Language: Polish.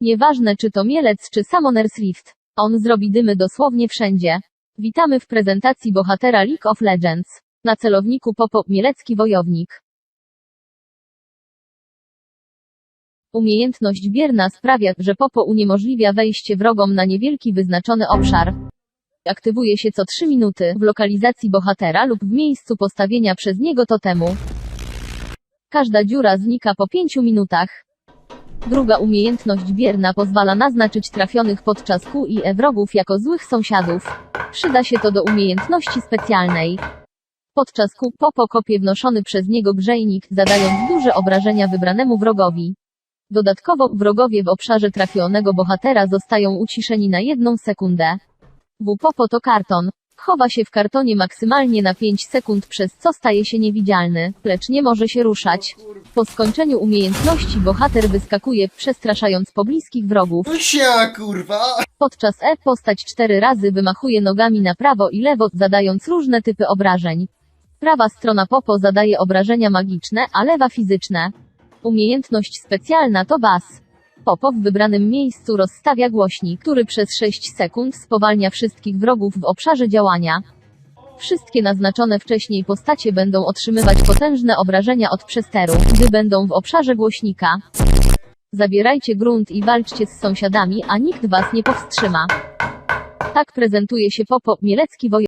Nieważne czy to Mielec czy Summoner's Rift. On zrobi dymy dosłownie wszędzie. Witamy w prezentacji bohatera League of Legends. Na celowniku Popo, Mielecki Wojownik. Umiejętność bierna sprawia, że Popo uniemożliwia wejście wrogom na niewielki wyznaczony obszar. Aktywuje się co 3 minuty w lokalizacji bohatera lub w miejscu postawienia przez niego totemu. Każda dziura znika po 5 minutach. Druga umiejętność bierna pozwala naznaczyć trafionych podczas QIE wrogów jako złych sąsiadów. Przyda się to do umiejętności specjalnej. Podczas Q Popo kopie wnoszony przez niego grzejnik, zadając duże obrażenia wybranemu wrogowi. Dodatkowo, wrogowie w obszarze trafionego bohatera zostają uciszeni na jedną sekundę. W Popo to karton. Chowa się w kartonie maksymalnie na 5 sekund, przez co staje się niewidzialny, lecz nie może się ruszać. Po skończeniu umiejętności bohater wyskakuje, przestraszając pobliskich wrogów. No sia, kurwa! Podczas E postać cztery razy wymachuje nogami na prawo i lewo, zadając różne typy obrażeń. Prawa strona Popo zadaje obrażenia magiczne, a lewa fizyczne. Umiejętność specjalna to bas. Popo w wybranym miejscu rozstawia głośnik, który przez 6 sekund spowalnia wszystkich wrogów w obszarze działania. Wszystkie naznaczone wcześniej postacie będą otrzymywać potężne obrażenia od przesteru, gdy będą w obszarze głośnika. Zabierajcie grunt i walczcie z sąsiadami, a nikt was nie powstrzyma. Tak prezentuje się Popo, Mielecki Wojownik.